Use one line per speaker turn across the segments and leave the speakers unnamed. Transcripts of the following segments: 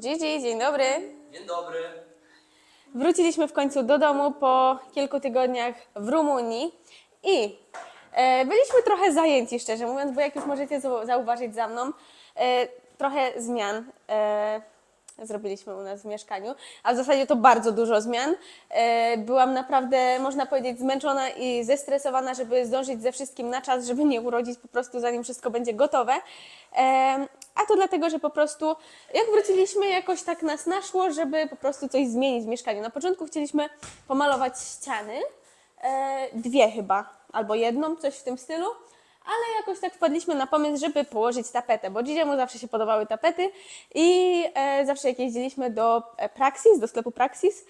Gigi, dzień dobry.
Dzień dobry.
Wróciliśmy w końcu do domu po kilku tygodniach w Rumunii i e, byliśmy trochę zajęci, szczerze mówiąc, bo jak już możecie zau- zauważyć za mną, e, trochę zmian e, zrobiliśmy u nas w mieszkaniu, a w zasadzie to bardzo dużo zmian. E, byłam naprawdę, można powiedzieć, zmęczona i zestresowana, żeby zdążyć ze wszystkim na czas, żeby nie urodzić po prostu zanim wszystko będzie gotowe. E, a to dlatego, że po prostu jak wróciliśmy, jakoś tak nas naszło, żeby po prostu coś zmienić w mieszkaniu. Na początku chcieliśmy pomalować ściany, e, dwie chyba, albo jedną, coś w tym stylu, ale jakoś tak wpadliśmy na pomysł, żeby położyć tapetę, bo Gigiemu zawsze się podobały tapety i e, zawsze jak jeździliśmy do e, Praxis, do sklepu Praxis,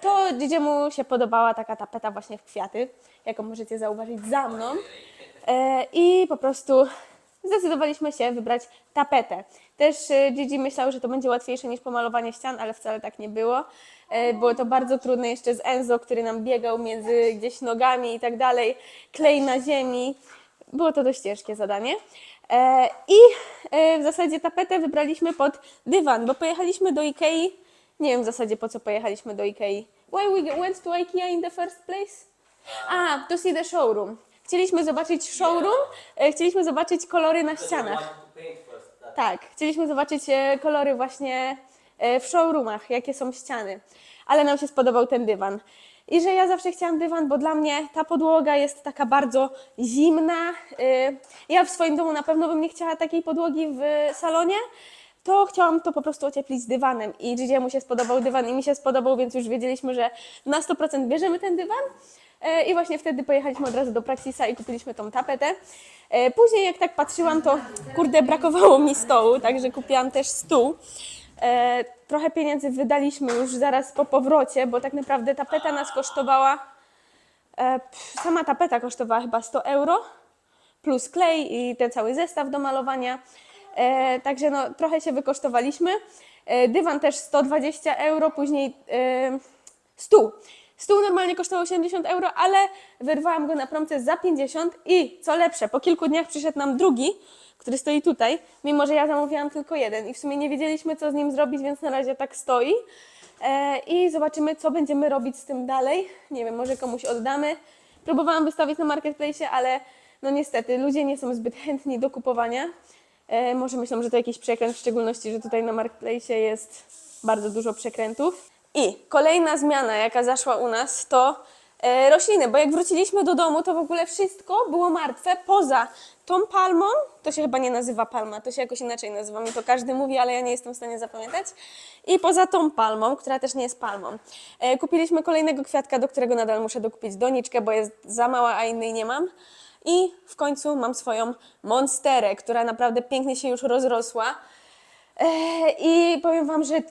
to Gigiemu się podobała taka tapeta właśnie w kwiaty, jaką możecie zauważyć za mną. E, I po prostu zdecydowaliśmy się wybrać tapetę. Też e, Gigi myślał, że to będzie łatwiejsze niż pomalowanie ścian, ale wcale tak nie było. E, Było to bardzo trudne jeszcze z Enzo, który nam biegał między gdzieś nogami i tak dalej, klej na ziemi. Było to dość ciężkie zadanie. E, I e, w zasadzie tapetę wybraliśmy pod dywan, bo pojechaliśmy do Ikei. Nie wiem w zasadzie po co pojechaliśmy do Ikei. Why we went to Ikea in the first place? A, to see the showroom. Chcieliśmy zobaczyć showroom, e, chcieliśmy zobaczyć kolory na ścianach.
Tak.
Chcieliśmy zobaczyć kolory właśnie w showroomach, jakie są ściany. Ale nam się spodobał ten dywan. I że ja zawsze chciałam dywan, bo dla mnie ta podłoga jest taka bardzo zimna. E, Ja w swoim domu na pewno bym nie chciała takiej podłogi w salonie. To chciałam to po prostu ocieplić dywanem i Gigie mu się spodobał dywan i mi się spodobał, więc już wiedzieliśmy, że na 100% bierzemy ten dywan. E, I właśnie wtedy pojechaliśmy od razu do Praxisa i kupiliśmy tą tapetę. E, Później jak tak patrzyłam, to kurde brakowało mi stołu, także kupiłam też stół. E, Trochę pieniędzy wydaliśmy już zaraz po powrocie, bo tak naprawdę tapeta nas kosztowała, e, sama tapeta kosztowała chyba 100 euro, plus klej i ten cały zestaw do malowania. E, także no, trochę się wykosztowaliśmy. Dywan też 120 euro, później e, stół. Stół normalnie kosztował 80 euro, ale wyrwałam go na promce za 50 i co lepsze, po kilku dniach przyszedł nam drugi, który stoi tutaj, mimo że ja zamówiłam tylko jeden i w sumie nie wiedzieliśmy co z nim zrobić, więc na razie tak stoi. E, I zobaczymy, co będziemy robić z tym dalej. Nie wiem, może komuś oddamy. Próbowałam wystawić na marketplace, ale no niestety ludzie nie są zbyt chętni do kupowania. E, może myślą, że to jakiś przekręt, w szczególności, że tutaj na marketplace jest bardzo dużo przekrętów. I kolejna zmiana, jaka zaszła u nas, to e, rośliny, bo jak wróciliśmy do domu, to w ogóle wszystko było martwe poza tą palmą. To się chyba nie nazywa palma, to się jakoś inaczej nazywa. Mi to każdy mówi, ale ja nie jestem w stanie zapamiętać. I poza tą palmą, która też nie jest palmą, e, kupiliśmy kolejnego kwiatka, do którego nadal muszę dokupić doniczkę, bo jest za mała, a innej nie mam. I w końcu mam swoją monsterę, która naprawdę pięknie się już rozrosła. E, I powiem Wam, że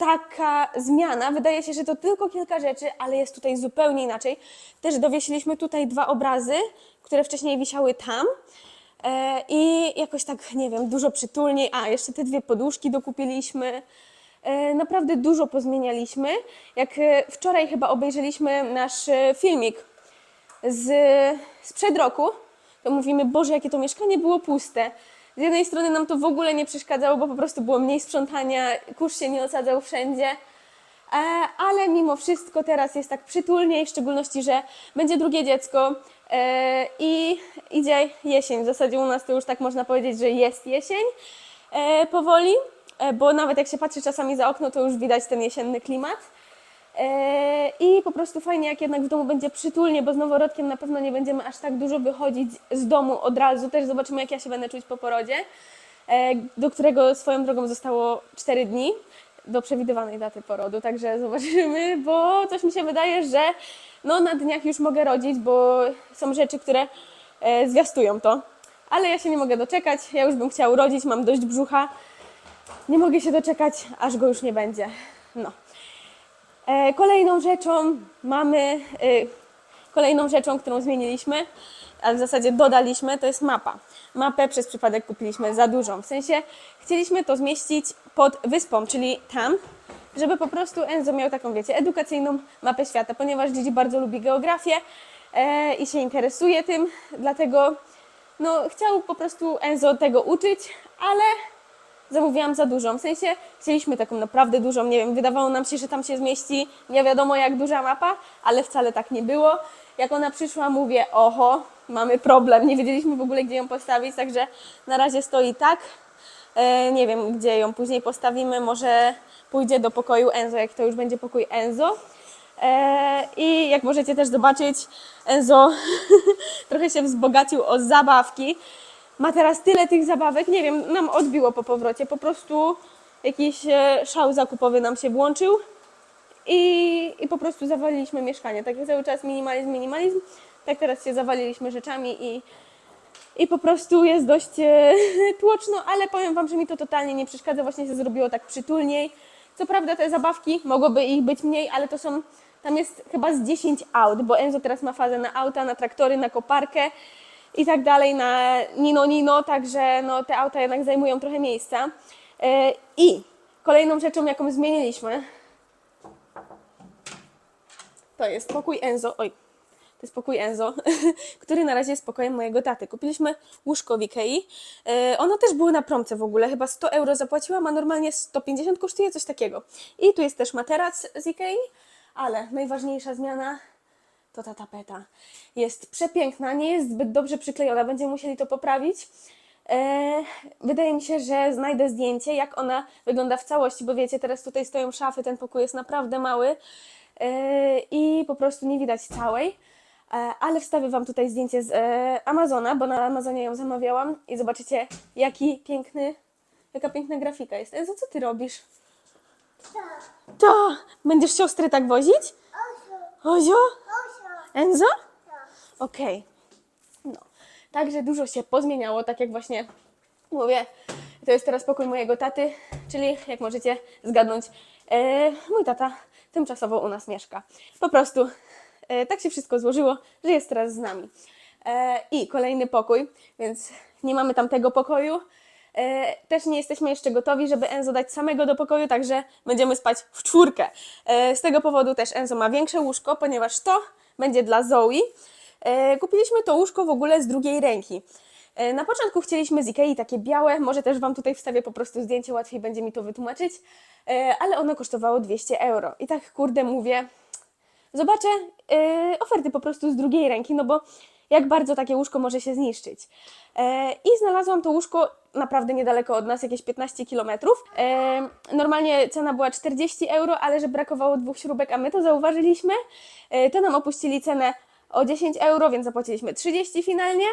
taka zmiana, wydaje się, że to tylko kilka rzeczy, ale jest tutaj zupełnie inaczej. Też dowiesiliśmy tutaj dwa obrazy, które wcześniej wisiały tam. E, I jakoś tak, nie wiem, dużo przytulniej. A, jeszcze te dwie poduszki dokupiliśmy. E, Naprawdę dużo pozmienialiśmy. Jak e, wczoraj chyba obejrzeliśmy nasz filmik z, sprzed roku, to mówimy, Boże, jakie to mieszkanie było puste. Z jednej strony nam to w ogóle nie przeszkadzało, bo po prostu było mniej sprzątania, kurz się nie osadzał wszędzie. E, ale mimo wszystko teraz jest tak przytulniej, w szczególności, że będzie drugie dziecko e, i idzie jesień. W zasadzie u nas to już tak można powiedzieć, że jest jesień e, powoli, bo nawet jak się patrzy czasami za okno, to już widać ten jesienny klimat. E, I po prostu fajnie, jak jednak w domu będzie przytulnie, bo z noworodkiem na pewno nie będziemy aż tak dużo wychodzić z domu od razu. Też zobaczymy, jak ja się będę czuć po porodzie, e, do którego swoją drogą zostało 4 dni do przewidywanej daty porodu. Także zobaczymy, bo coś mi się wydaje, że no, na dniach już mogę rodzić, bo są rzeczy, które e, zwiastują to. Ale ja się nie mogę doczekać. Ja już bym chciała urodzić, mam dość brzucha. Nie mogę się doczekać, aż go już nie będzie. No. E, Kolejną rzeczą mamy, e, kolejną rzeczą, którą zmieniliśmy, a w zasadzie dodaliśmy, to jest mapa. Mapę przez przypadek kupiliśmy za dużą. W sensie chcieliśmy to zmieścić pod wyspą, czyli tam, żeby po prostu Enzo miał taką, wiecie, edukacyjną mapę świata, ponieważ Gigi bardzo lubi geografię e, i się interesuje tym, dlatego no, chciał po prostu Enzo tego uczyć, ale zamówiłam za dużą. W sensie chcieliśmy taką naprawdę dużą, nie wiem, wydawało nam się, że tam się zmieści nie wiadomo jak duża mapa, ale wcale tak nie było. Jak ona przyszła, mówię, oho, mamy problem, nie wiedzieliśmy w ogóle, gdzie ją postawić, także na razie stoi tak. E, nie wiem, gdzie ją później postawimy, może pójdzie do pokoju Enzo, jak to już będzie pokój Enzo. E, I jak możecie też zobaczyć, Enzo trochę się wzbogacił o zabawki. Ma teraz tyle tych zabawek, nie wiem, nam odbiło po powrocie. Po prostu jakiś e, szał zakupowy nam się włączył i, i po prostu zawaliliśmy mieszkanie. Tak cały czas minimalizm, minimalizm, tak teraz się zawaliliśmy rzeczami i, i po prostu jest dość e, tłoczno, ale powiem Wam, że mi to totalnie nie przeszkadza, właśnie się zrobiło tak przytulniej. Co prawda te zabawki, mogłoby ich być mniej, ale to są, tam jest chyba z 10 aut, bo Enzo teraz ma fazę na auta, na traktory, na koparkę i tak dalej, na Nino Nino, także no, te auta jednak zajmują trochę miejsca. E, I kolejną rzeczą, jaką zmieniliśmy, to jest pokój Enzo. Oj, to jest pokój Enzo, który na razie jest pokojem mojego taty. Kupiliśmy łóżko w Ikei. E, ono też było na promce w ogóle, chyba 100 euro zapłaciłam, a normalnie 150 kosztuje coś takiego. I tu jest też materac z Ikei, ale najważniejsza zmiana to ta tapeta. Jest przepiękna, nie jest zbyt dobrze przyklejona, będziemy musieli to poprawić. E, wydaje mi się, że znajdę zdjęcie, jak ona wygląda w całości, bo wiecie, teraz tutaj stoją szafy, ten pokój jest naprawdę mały e, i po prostu nie widać całej. E, ale wstawię Wam tutaj zdjęcie z e, Amazona, bo na Amazonie ją zamawiałam i zobaczycie, jaki piękny, jaka piękna grafika jest. Enzo, co Ty robisz? To! Będziesz siostrę tak wozić? Ozio? Enzo? Okej. No. Także dużo się pozmieniało, tak jak właśnie mówię. To jest teraz pokój mojego taty, czyli jak możecie zgadnąć, e, mój tata tymczasowo u nas mieszka. Po prostu e, tak się wszystko złożyło, że jest teraz z nami. E, I kolejny pokój, więc nie mamy tamtego pokoju. E, też nie jesteśmy jeszcze gotowi, żeby Enzo dać samego do pokoju, także będziemy spać w czwórkę. E, z tego powodu też Enzo ma większe łóżko, ponieważ to będzie dla Zoe. E, kupiliśmy to łóżko w ogóle z drugiej ręki. E, Na początku chcieliśmy z Ikei takie białe, może też Wam tutaj wstawię po prostu zdjęcie, łatwiej będzie mi to wytłumaczyć, e, ale ono kosztowało 200 euro. I tak kurde mówię, zobaczę oferty po prostu z drugiej ręki, no bo jak bardzo takie łóżko może się zniszczyć. I znalazłam to łóżko naprawdę niedaleko od nas, jakieś 15 km. E, normalnie cena była 40 euro, ale że brakowało dwóch śrubek, a my to zauważyliśmy, e, to nam opuścili cenę o 10 euro, więc zapłaciliśmy 30 finalnie,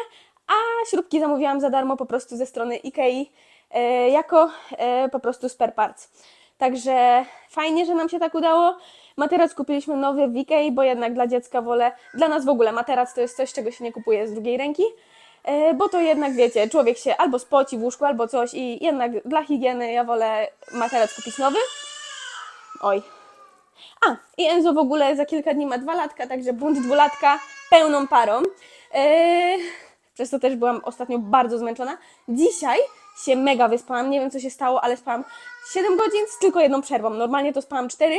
a śrubki zamówiłam za darmo po prostu ze strony Ikei e, jako e, po prostu spare parts. Także fajnie, że nam się tak udało. Materac kupiliśmy nowy w Ikei, bo jednak dla dziecka wolę, dla nas w ogóle materac to jest coś, czego się nie kupuje z drugiej ręki, bo to jednak wiecie, człowiek się albo spoci w łóżku, albo coś i jednak dla higieny ja wolę materac kupić nowy. Oj. A, i Enzo w ogóle za kilka dni ma dwa latka, także bunt dwulatka pełną parą. Eee, przez to też byłam ostatnio bardzo zmęczona. Dzisiaj się mega wyspałam, nie wiem co się stało, ale spałam 7 godzin z tylko jedną przerwą. Normalnie to spałam 4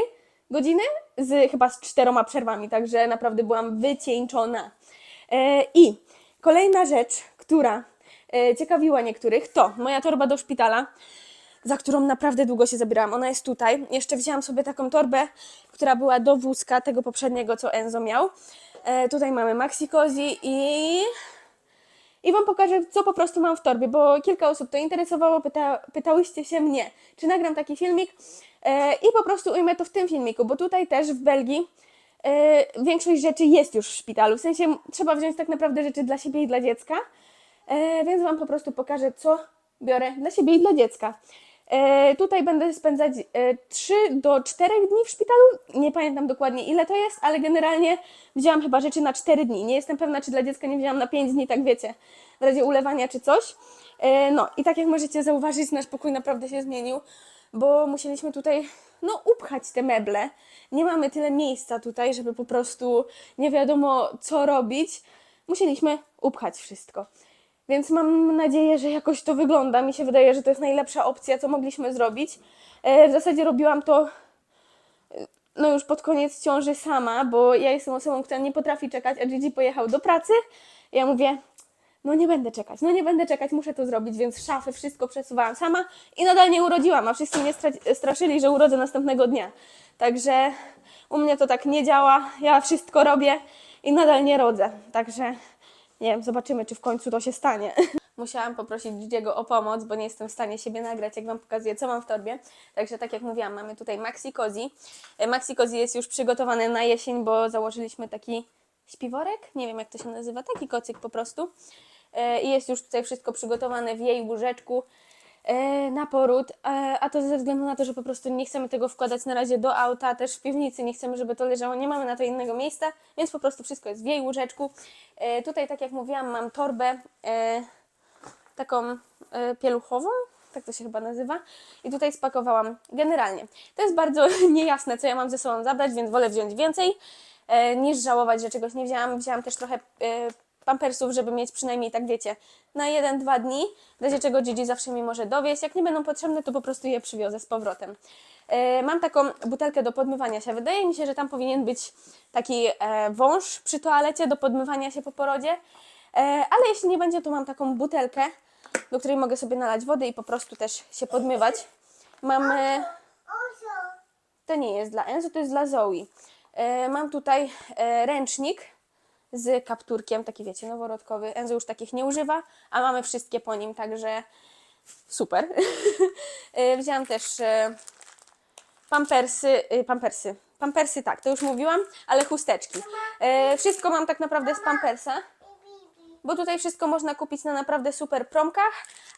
godziny, z, chyba z czteroma przerwami, także naprawdę byłam wycieńczona. E, I kolejna rzecz, która e, ciekawiła niektórych, to moja torba do szpitala, za którą naprawdę długo się zabierałam. Ona jest tutaj. Jeszcze wzięłam sobie taką torbę, która była do wózka tego poprzedniego, co Enzo miał. E, tutaj mamy Maxi Cozy i i Wam pokażę, co po prostu mam w torbie, bo kilka osób to interesowało, pyta, pytałyście się mnie, czy nagram taki filmik e, i po prostu ujmę to w tym filmiku, bo tutaj też w Belgii e, większość rzeczy jest już w szpitalu, w sensie trzeba wziąć tak naprawdę rzeczy dla siebie i dla dziecka, e, więc Wam po prostu pokażę, co biorę dla siebie i dla dziecka. E, tutaj będę spędzać e, 3 do 4 dni w szpitalu. Nie pamiętam dokładnie ile to jest, ale generalnie wzięłam chyba rzeczy na 4 dni. Nie jestem pewna, czy dla dziecka nie wzięłam na 5 dni, tak wiecie, w razie ulewania czy coś. No i tak jak możecie zauważyć, nasz pokój naprawdę się zmienił, bo musieliśmy tutaj no upchać te meble. Nie mamy tyle miejsca tutaj, żeby po prostu nie wiadomo co robić. Musieliśmy upchać wszystko. Więc mam nadzieję, że jakoś to wygląda. Mi się wydaje, że to jest najlepsza opcja, co mogliśmy zrobić. E, W zasadzie robiłam to no już pod koniec ciąży sama, bo ja jestem osobą, która nie potrafi czekać, a Gigi pojechał do pracy. Ja mówię, no nie będę czekać, no nie będę czekać, muszę to zrobić, więc szafy, wszystko przesuwałam sama i nadal nie urodziłam, a wszyscy mnie stra- straszyli, że urodzę następnego dnia. Także u mnie to tak nie działa, ja wszystko robię i nadal nie rodzę. Także nie wiem, zobaczymy, czy w końcu to się stanie. Musiałam poprosić Gigiego o pomoc, bo nie jestem w stanie siebie nagrać, jak Wam pokazuję, co mam w torbie. Także tak jak mówiłam, mamy tutaj Maxi Cozy. E, Maxi Cozy jest już przygotowany na jesień, bo założyliśmy taki śpiworek, nie wiem jak to się nazywa, taki kocyk po prostu. E, I jest już tutaj wszystko przygotowane w jej łóżeczku e, na poród, e, a to ze względu na to, że po prostu nie chcemy tego wkładać na razie do auta, też w piwnicy, nie chcemy, żeby to leżało, nie mamy na to innego miejsca, więc po prostu wszystko jest w jej łóżeczku. Tutaj, tak jak mówiłam, mam torbę taką pieluchową, tak to się chyba nazywa. I tutaj spakowałam generalnie. To jest bardzo niejasne, co ja mam ze sobą zabrać, więc wolę wziąć więcej niż żałować, że czegoś nie wzięłam. Wzięłam też trochę pampersów, żeby mieć przynajmniej, tak wiecie, na jeden, dwa dni, w razie czego Gigi zawsze mi może dowieść. Jak nie będą potrzebne, to po prostu je przywiozę z powrotem. E, Mam taką butelkę do podmywania się. Wydaje mi się, że tam powinien być taki e, wąż przy toalecie do podmywania się po porodzie. E, ale jeśli nie będzie, to mam taką butelkę, do której mogę sobie nalać wody i po prostu też się podmywać. Mamy. To nie jest dla Enzo, to jest dla Zoe. Mam tutaj ręcznik z kapturkiem, taki wiecie, noworodkowy. Enzo już takich nie używa, a mamy wszystkie po nim, także super. E, Wzięłam też e, pampersy, y, pampersy, pampersy tak, to już mówiłam, ale chusteczki. Wszystko mam tak naprawdę z pampersa bo tutaj wszystko można kupić na naprawdę super promkach,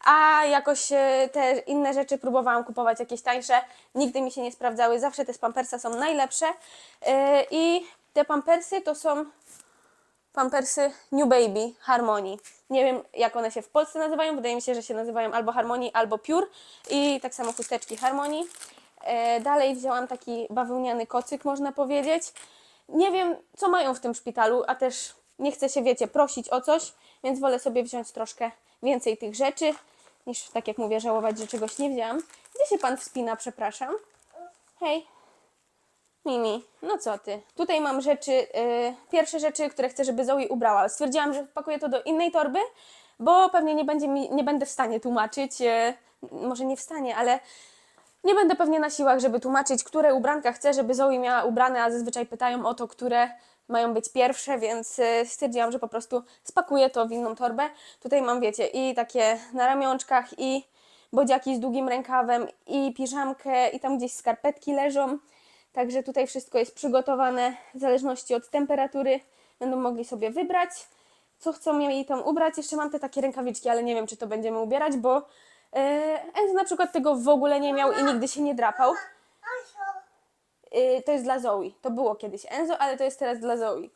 a jakoś te inne rzeczy próbowałam kupować jakieś tańsze, nigdy mi się nie sprawdzały, zawsze te z Pampersa są najlepsze i te Pampersy to są Pampersy New Baby Harmony. Nie wiem jak one się w Polsce nazywają, wydaje mi się, że się nazywają albo Harmony, albo Pure i tak samo chusteczki Harmony. E, Dalej wzięłam taki bawełniany kocyk, można powiedzieć. Nie wiem, co mają w tym szpitalu, a też nie chcę się, wiecie, prosić o coś, więc wolę sobie wziąć troszkę więcej tych rzeczy, niż, tak jak mówię, żałować, że czegoś nie wzięłam. Gdzie się pan wspina, przepraszam? Hej. Mimi, no co ty? Tutaj mam rzeczy, y, pierwsze rzeczy, które chcę, żeby Zoe ubrała. Stwierdziłam, że wpakuję to do innej torby, bo pewnie nie, będzie mi, nie będę w stanie tłumaczyć, y, może nie w stanie, ale nie będę pewnie na siłach, żeby tłumaczyć, które ubranka chcę, żeby Zoe miała ubrane, a zazwyczaj pytają o to, które mają być pierwsze, więc y, stwierdziłam, że po prostu spakuję to w inną torbę. Tutaj mam, wiecie, i takie na ramionczkach, i bodziaki z długim rękawem, i piżamkę, i tam gdzieś skarpetki leżą. Także tutaj wszystko jest przygotowane w zależności od temperatury. Będą mogli sobie wybrać, co chcą jej tam ubrać. Jeszcze mam te takie rękawiczki, ale nie wiem, czy to będziemy ubierać, bo e, Enzo na przykład tego w ogóle nie miał i nigdy się nie drapał. Y, to jest dla Zoe. To było kiedyś Enzo, ale to jest teraz dla Zoe. Y,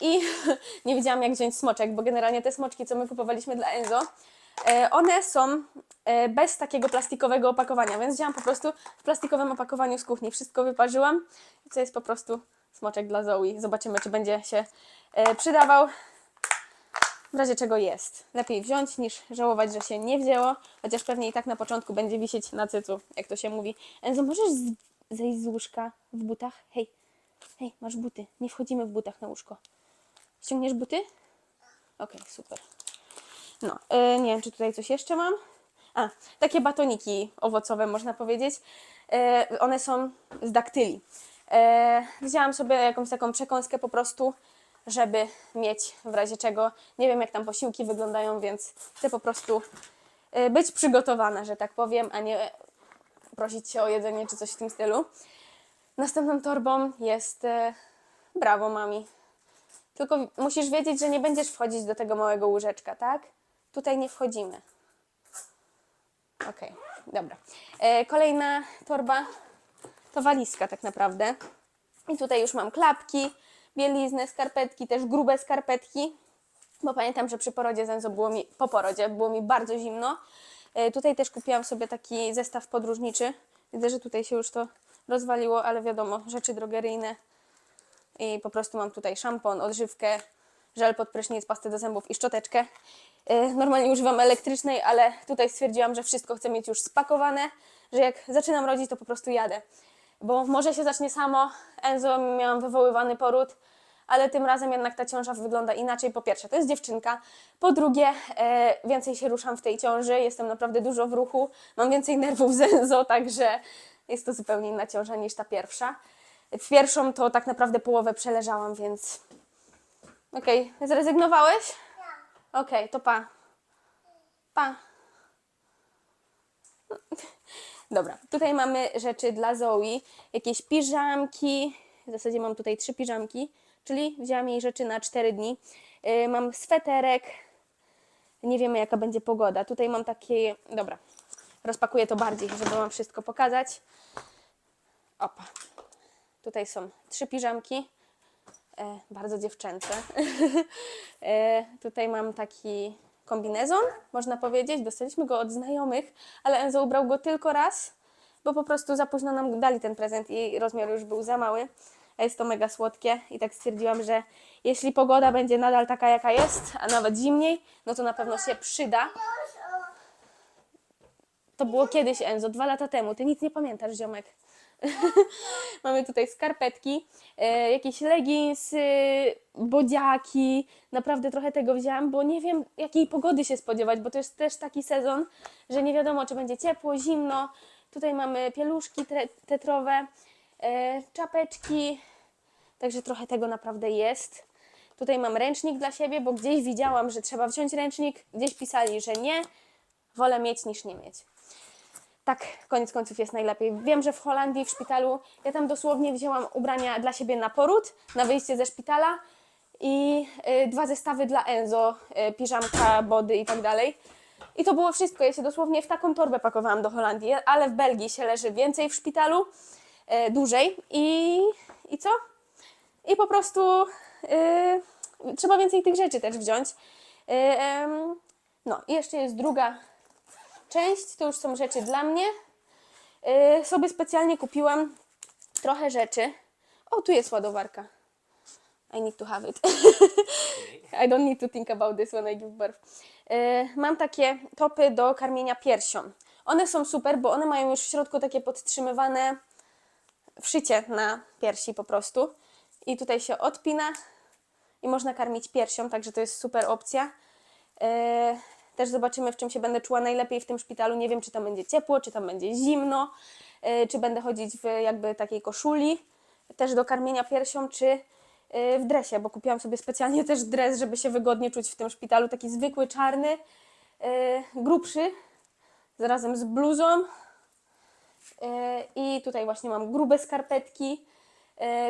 I nie wiedziałam, jak wziąć smoczek, bo generalnie te smoczki, co my kupowaliśmy dla Enzo, one są y, bez takiego plastikowego opakowania, więc wzięłam po prostu w plastikowym opakowaniu z kuchni. Wszystko wyparzyłam, co jest po prostu smoczek dla Zoe. Zobaczymy, czy będzie się y, przydawał. W razie czego jest. Lepiej wziąć niż żałować, że się nie wzięło, chociaż pewnie i tak na początku będzie wisieć na cycu, jak to się mówi. Enzo, możesz zejść z łóżka w butach? Hej, hej, masz buty. Nie wchodzimy w butach na łóżko. Ściągniesz buty? Okej, super. No, e, nie wiem, czy tutaj coś jeszcze mam. A, takie batoniki owocowe, można powiedzieć. E, one są z daktyli. E, wzięłam sobie jakąś taką przekąskę po prostu, żeby mieć w razie czego. Nie wiem, jak tam posiłki wyglądają, więc chcę po prostu być przygotowana, że tak powiem, a nie prosić się o jedzenie czy coś w tym stylu. Następną torbą jest e, brawo mami. Tylko musisz wiedzieć, że nie będziesz wchodzić do tego małego łóżeczka, tak? Tutaj nie wchodzimy. Okej, dobra. E, kolejna torba to walizka tak naprawdę. I tutaj już mam klapki, bieliznę, skarpetki, też grube skarpetki, bo pamiętam, że przy porodzie Zenzo było mi, po porodzie było mi bardzo zimno. E, Tutaj też kupiłam sobie taki zestaw podróżniczy. Widzę, że tutaj się już to rozwaliło, ale wiadomo, rzeczy drogeryjne. I po prostu mam tutaj szampon, odżywkę, żel pod prysznic, pastę do zębów i szczoteczkę. E, Normalnie używam elektrycznej, ale tutaj stwierdziłam, że wszystko chcę mieć już spakowane, że jak zaczynam rodzić, to po prostu jadę. bo może się zacznie samo. Enzo miałam wywoływany poród, ale tym razem jednak ta ciąża wygląda inaczej. Po pierwsze, to jest dziewczynka. Po drugie, e, więcej się ruszam w tej ciąży, jestem naprawdę dużo w ruchu, mam więcej nerwów z Enzo, także jest to zupełnie inna ciąża niż ta pierwsza. W pierwszą to tak naprawdę połowę przeleżałam, więc Okej, zrezygnowałeś? Okej, to pa. Pa. Dobra, tutaj mamy rzeczy dla Zoe, jakieś piżamki. W zasadzie mam tutaj trzy piżamki, czyli wzięłam jej rzeczy na cztery dni. Yy, mam sweterek. Nie wiemy, jaka będzie pogoda. Tutaj mam takie. Dobra, rozpakuję to bardziej, żeby Wam wszystko pokazać. Opa. Tutaj są trzy piżamki e, bardzo dziewczęce. e, tutaj mam taki kombinezon, można powiedzieć. Dostaliśmy go od znajomych, ale Enzo ubrał go tylko raz, bo po prostu za późno nam dali ten prezent i rozmiar już był za mały. Jest to mega słodkie i tak stwierdziłam, że jeśli pogoda będzie nadal taka, jaka jest, a nawet zimniej, no to na pewno się przyda. To było kiedyś, Enzo, dwa lata temu. Ty nic nie pamiętasz, ziomek. Mamy tutaj skarpetki, e, jakieś leginsy, bodziaki. Naprawdę trochę tego wzięłam, bo nie wiem jakiej pogody się spodziewać, bo to jest też taki sezon, że nie wiadomo czy będzie ciepło, zimno. Tutaj mamy pieluszki tetrowe, e, czapeczki, także trochę tego naprawdę jest. Tutaj mam ręcznik dla siebie, bo gdzieś widziałam, że trzeba wziąć ręcznik, gdzieś pisali, że nie. Wolę mieć niż nie mieć tak koniec końców jest najlepiej. Wiem, że w Holandii, w szpitalu, ja tam dosłownie wzięłam ubrania dla siebie na poród, na wyjście ze szpitala i y, dwa zestawy dla Enzo, y, piżamka, body i tak dalej. I to było wszystko. Ja się dosłownie w taką torbę pakowałam do Holandii, ale w Belgii się leży więcej w szpitalu, y, dłużej i, i co? I po prostu y, trzeba więcej tych rzeczy też wziąć. Y, em, no i jeszcze jest druga część to już są rzeczy dla mnie. Yy, sobie specjalnie kupiłam trochę rzeczy. O, tu jest ładowarka. I need to have it. I don't need to think about this when I give birth. Yy, mam takie topy do karmienia piersią. One są super, bo one mają już w środku takie podtrzymywane wszycie na piersi po prostu. I tutaj się odpina i można karmić piersią, także to jest super opcja. E, Też zobaczymy, w czym się będę czuła najlepiej w tym szpitalu. Nie wiem, czy tam będzie ciepło, czy tam będzie zimno, e, czy będę chodzić w jakby takiej koszuli, też do karmienia piersią, czy e, w dresie, bo kupiłam sobie specjalnie też dres, żeby się wygodnie czuć w tym szpitalu. Taki zwykły, czarny, e, grubszy, razem z bluzą. I tutaj właśnie mam grube skarpetki.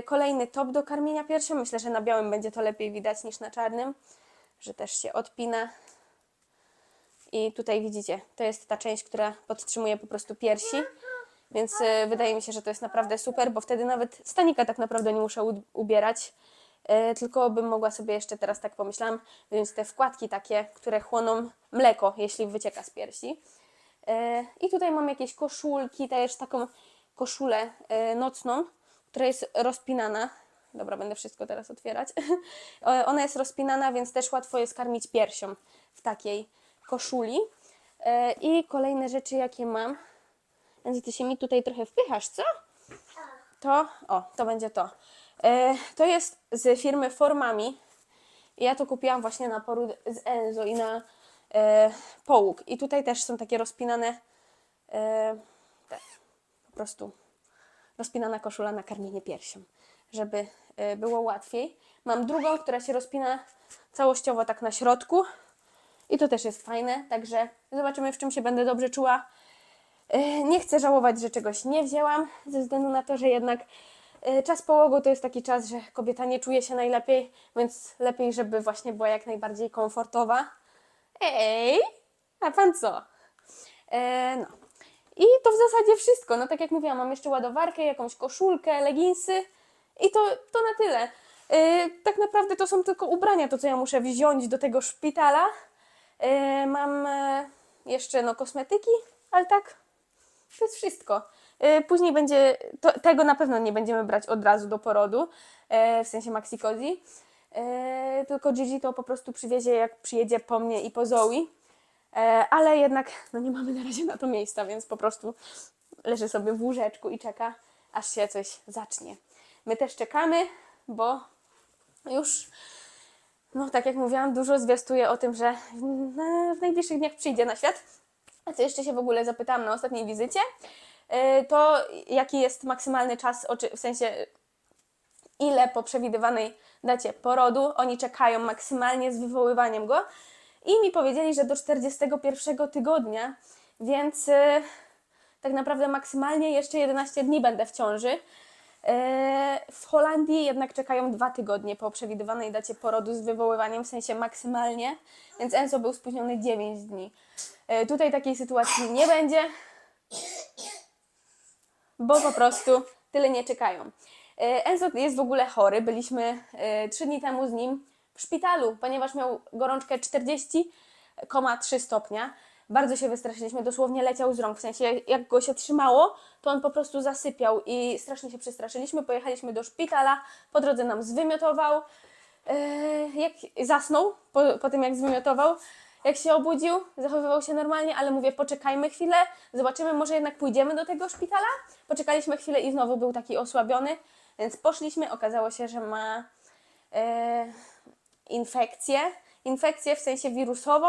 Kolejny top do karmienia piersią. Myślę, że na białym będzie to lepiej widać niż na czarnym, że też się odpina. I tutaj widzicie, to jest ta część, która podtrzymuje po prostu piersi. Więc e, wydaje mi się, że to jest naprawdę super, bo wtedy nawet stanika tak naprawdę nie muszę ubierać. E, tylko bym mogła sobie jeszcze teraz tak pomyślałam, wziąć te wkładki takie, które chłoną mleko, jeśli wycieka z piersi. E, I tutaj mam jakieś koszulki, też taką koszulę nocną, która jest rozpinana. Dobra, będę wszystko teraz otwierać. Ona jest rozpinana, więc też łatwo jest karmić piersią w takiej koszuli. E, I kolejne rzeczy, jakie mam. Więc ty się mi tutaj trochę wpychasz, co? To, o, to będzie to. E, to jest z firmy Formami. Ja to kupiłam właśnie na poród z Enzo i na e, połóg. I tutaj też są takie rozpinane, po prostu rozpinana koszula na karmienie piersią, żeby było łatwiej. Mam drugą, która się rozpina całościowo tak na środku. I to też jest fajne, także zobaczymy, w czym się będę dobrze czuła. E, Nie chcę żałować, że czegoś nie wzięłam, ze względu na to, że jednak e, czas połogu to jest taki czas, że kobieta nie czuje się najlepiej, więc lepiej, żeby właśnie była jak najbardziej komfortowa. Ej, a pan co? E, no. I to w zasadzie wszystko. No tak jak mówiłam, mam jeszcze ładowarkę, jakąś koszulkę, leginsy i to, to na tyle. E, tak naprawdę to są tylko ubrania, to co ja muszę wziąć do tego szpitala. E, mam e, jeszcze no, kosmetyki, ale tak, to jest wszystko. E, Później będzie, to, tego na pewno nie będziemy brać od razu do porodu, w sensie Maxi Cozy. E, tylko Gigi to po prostu przywiezie, jak przyjedzie po mnie i po Zoe. Ale jednak no nie mamy na razie na to miejsca, więc po prostu leży sobie w łóżeczku i czeka, aż się coś zacznie. My też czekamy, bo już, no tak jak mówiłam, dużo zwiastuje o tym, że w, najbliższych dniach przyjdzie na świat. A co jeszcze się w ogóle zapytałam na ostatniej wizycie, yy, to jaki jest maksymalny czas, w sensie ile po przewidywanej dacie porodu oni czekają maksymalnie z wywoływaniem go. I mi powiedzieli, że do 41 tygodnia, więc y, tak naprawdę maksymalnie jeszcze 11 dni będę w ciąży. E, W Holandii jednak czekają dwa tygodnie po przewidywanej dacie porodu z wywoływaniem, w sensie maksymalnie, więc Enzo był spóźniony 9 dni. E, Tutaj takiej sytuacji nie będzie, bo po prostu tyle nie czekają. E, Enzo jest w ogóle chory. Byliśmy e, trzy dni temu z nim w szpitalu, ponieważ miał gorączkę 40,3 stopnia. Bardzo się wystraszyliśmy, dosłownie leciał z rąk. W sensie, jak go się trzymało, to on po prostu zasypiał i strasznie się przestraszyliśmy. Pojechaliśmy do szpitala, po drodze nam zwymiotował. E, jak zasnął po, po tym, jak zwymiotował. Jak się obudził, zachowywał się normalnie, ale mówię, poczekajmy chwilę, zobaczymy, może jednak pójdziemy do tego szpitala. Poczekaliśmy chwilę i znowu był taki osłabiony, więc poszliśmy. Okazało się, że ma e, infekcję, infekcję w sensie wirusową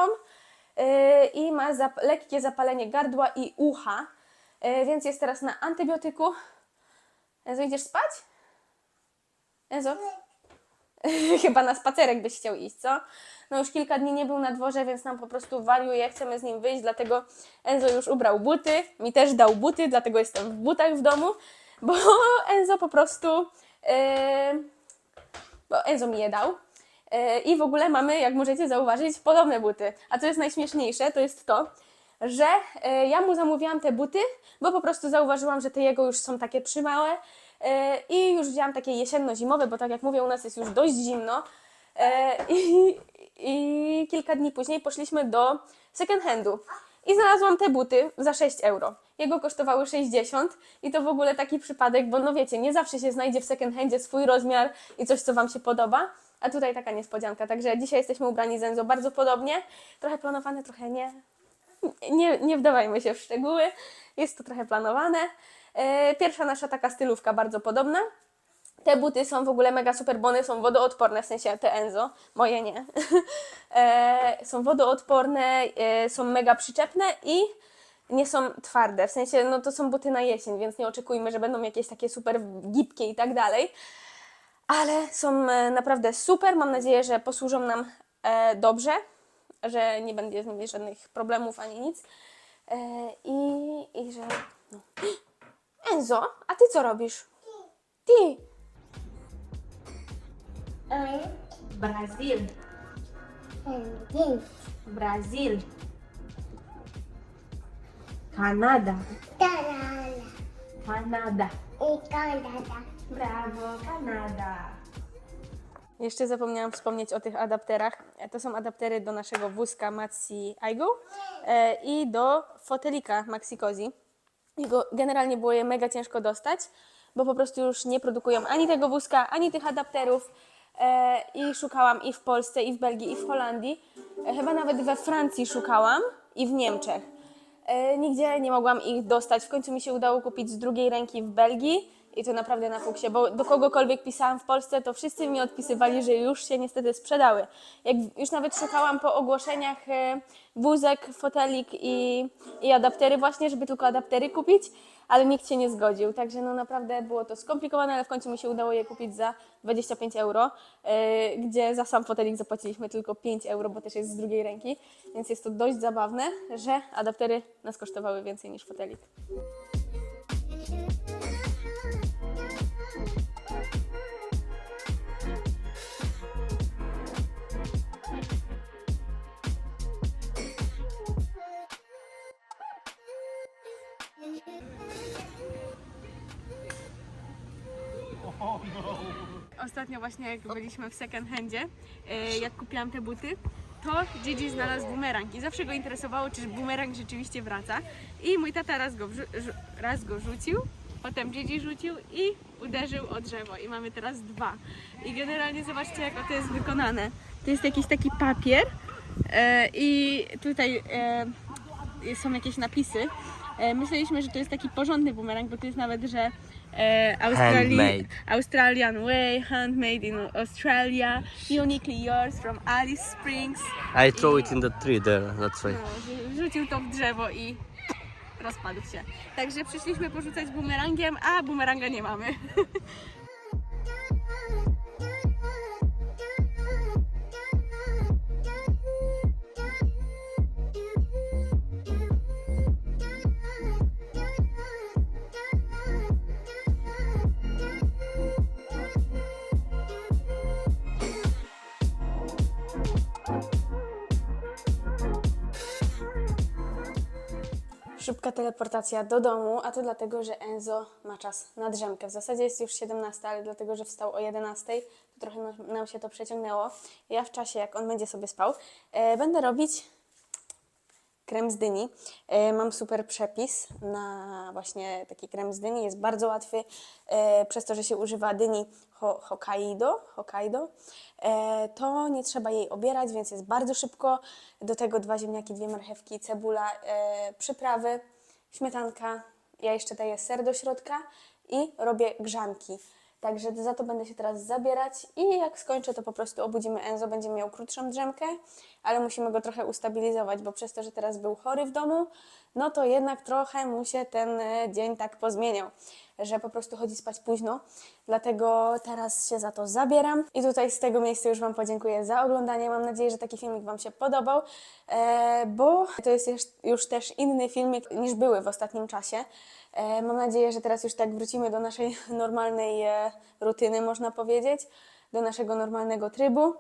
i ma zap- lekkie zapalenie gardła i ucha, e, więc jest teraz na antybiotyku. Enzo, idziesz spać? Enzo? Chyba na spacerek byś chciał iść, co? No już kilka dni nie był na dworze, więc nam po prostu wariuje, chcemy z nim wyjść, dlatego Enzo już ubrał buty, mi też dał buty, dlatego jestem w butach w domu, bo Enzo po prostu, e, bo Enzo mi je dał. I w ogóle mamy, jak możecie zauważyć, podobne buty. A co jest najśmieszniejsze, to jest to, że e, ja mu zamówiłam te buty, bo po prostu zauważyłam, że te jego już są takie przymałe e, i już wzięłam takie jesienno-zimowe, bo tak jak mówię, u nas jest już dość zimno. E, I, I kilka dni później poszliśmy do second handu i znalazłam te buty za 6 euro. Jego kosztowały 60 i to w ogóle taki przypadek, bo no wiecie, nie zawsze się znajdzie w second handzie swój rozmiar i coś, co Wam się podoba. A tutaj taka niespodzianka. Także dzisiaj jesteśmy ubrani z Enzo bardzo podobnie. Trochę planowane, trochę nie. Nie, nie wdawajmy się w szczegóły. Jest to trochę planowane. E, Pierwsza nasza taka stylówka bardzo podobna. Te buty są w ogóle mega super, bo one są wodoodporne, w sensie te Enzo, moje nie. e, są wodoodporne, e, są mega przyczepne i nie są twarde. W sensie, no to są buty na jesień, więc nie oczekujmy, że będą jakieś takie super gibkie i tak dalej. Ale są e, naprawdę super. Mam nadzieję, że posłużą nam e, dobrze, że nie będzie z nimi żadnych problemów ani nic. E, i, I że. No. Enzo, a ty co robisz? Ty! Brazil. Brazil. Kanada. Kanada. Brawo, Kanada. Jeszcze zapomniałam wspomnieć o tych adapterach. E, To są adaptery do naszego wózka Maxi Aigo e, i do fotelika Maxi Cozy. Jego generalnie było je mega ciężko dostać, bo po prostu już nie produkują ani tego wózka, ani tych adapterów. E, I szukałam i w Polsce, i w Belgii, i w Holandii. E, chyba nawet we Francji szukałam i w Niemczech. Nigdzie nie mogłam ich dostać. W końcu mi się udało kupić z drugiej ręki w Belgii i to naprawdę na fuksie, bo do kogokolwiek pisałam w Polsce, to wszyscy mi odpisywali, że już się niestety sprzedały. Jak już nawet szukałam po ogłoszeniach e, wózek, fotelik i, i adaptery właśnie, żeby tylko adaptery kupić, ale nikt się nie zgodził. Także no naprawdę było to skomplikowane, ale w końcu mi się udało je kupić za 25 euro, e, gdzie za sam fotelik zapłaciliśmy tylko 5 euro, bo też jest z drugiej ręki, więc jest to dość zabawne, że adaptery nas kosztowały więcej niż fotelik. Ostatnio właśnie jak byliśmy w second handzie, e, jak kupiłam te buty, to Gigi znalazł bumerang i zawsze go interesowało, czy bumerang rzeczywiście wraca. I mój tata raz go, raz go rzucił, potem Gigi rzucił i uderzył o drzewo i mamy teraz dwa. I generalnie zobaczcie jak to jest wykonane. To jest jakiś taki papier e, i tutaj e, są jakieś napisy. E, Myśleliśmy, że to jest taki porządny bumerang, bo to jest nawet, że E, Australi-
Handmade.
Australian way, handmade in Australia, uniquely yours from Alice Springs.
I throw it in the tree there, that's why.
No, wrzucił to w drzewo i rozpadł się. Także przyszliśmy porzucać bumerangiem, a bumeranga nie mamy. Szybka teleportacja do domu, a to dlatego, że Enzo ma czas na drzemkę. W zasadzie jest już 17, ale dlatego, że wstał o 11, to trochę nam- się to przeciągnęło. Ja w czasie, jak on będzie sobie spał, e, będę robić krem z dyni. E, Mam super przepis na właśnie taki krem z dyni. Jest bardzo łatwy, e, przez to, że się używa dyni ho Hokkaido, Hokkaido e, to nie trzeba jej obierać, więc jest bardzo szybko. Do tego dwa ziemniaki, dwie marchewki, cebula, przyprawy, śmietanka. Ja jeszcze daję ser do środka i robię grzanki. Także za to będę się teraz zabierać i jak skończę, to po prostu obudzimy Enzo, będzie miał krótszą drzemkę, ale musimy go trochę ustabilizować, bo przez to, że teraz był chory w domu, no to jednak trochę mu się ten e, dzień tak pozmieniał, że po prostu chodzi spać późno. Dlatego teraz się za to zabieram i tutaj z tego miejsca już Wam podziękuję za oglądanie. Mam nadzieję, że taki filmik Wam się podobał, e, bo to jest już, też inny filmik niż były w ostatnim czasie. E, Mam nadzieję, że teraz już tak wrócimy do naszej normalnej rutyny, można powiedzieć, do naszego normalnego trybu.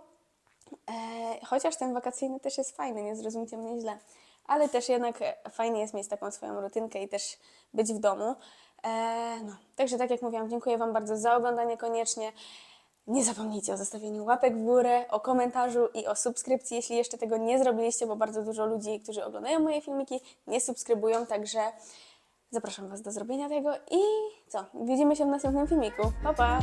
Chociaż ten wakacyjny też jest fajny, nie zrozumcie mnie źle. Ale też jednak e, fajnie jest mieć taką swoją rutynkę i też być w domu. E, no, także tak jak mówiłam, dziękuję Wam bardzo za oglądanie koniecznie. Nie zapomnijcie o zostawieniu łapek w górę, o komentarzu i o subskrypcji, jeśli jeszcze tego nie zrobiliście, bo bardzo dużo ludzi, którzy oglądają moje filmiki, nie subskrybują, także zapraszam Was do zrobienia tego i co? Widzimy się w następnym filmiku. Pa, pa!